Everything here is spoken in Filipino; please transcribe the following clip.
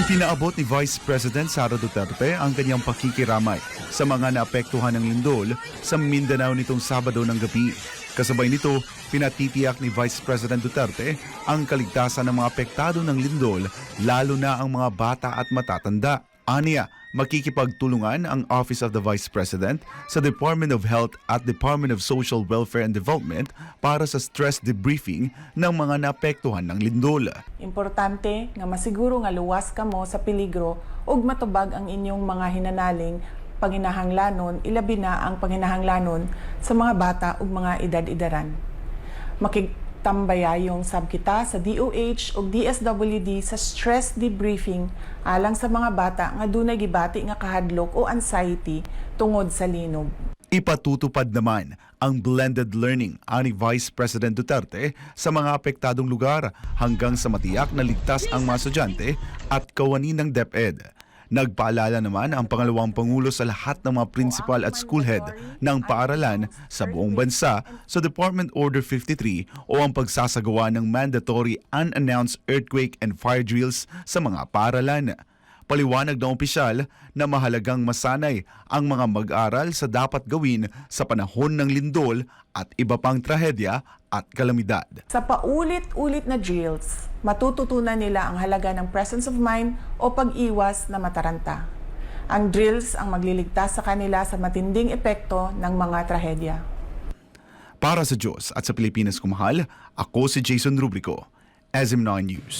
Ipinaabot ni Vice President Sara Duterte ang kanyang pakikiramay sa mga naapektuhan ng lindol sa Mindanao nitong Sabado ng gabi. Kasabay nito, pinatitiyak ni Vice President Duterte ang kaligtasan ng mga apektado ng lindol, lalo na ang mga bata at matatanda. Aniya, makikipagtulungan ang Office of the Vice President sa Department of Health at Department of Social Welfare and Development para sa stress debriefing ng mga naapektuhan ng lindol. Importante nga masiguro nga luwas kamo sa peligro ug matubag ang inyong mga hinanaling panginahanglanon ilabi na ang panginahanglanon sa mga bata ug mga edad-edaran. Makigtambayayong sab kita sa DOH ug DSWD sa stress debriefing alang sa mga bata nga dunay gibati nga kahadlok o anxiety tungod sa linog. Ipatutupad naman ang blended learning ani Vice President Duterte sa mga apektadong lugar hanggang sa matiyak na ligtas ang mga estudyante at kawani ng DepEd. Nagpaalala naman ang pangalawang pangulo sa lahat ng mga principal at school head ng paaralan sa buong bansa sa Department Order 53 o ang pagsasagawa ng mandatory unannounced earthquake and fire drills sa mga paaralan. Paliwanag ng opisyal na mahalagang masanay ang mga mag-aral sa dapat gawin sa panahon ng lindol at iba pang trahedya at kalamidad. Sa paulit-ulit na drills, matututunan nila ang halaga ng presence of mind o pag-iwas na mataranta. Ang drills ang magliligtas sa kanila sa matinding epekto ng mga trahedya. Para sa Diyos at sa Pilipinas kumahal, ako si Jason Rubrico, SM9 News.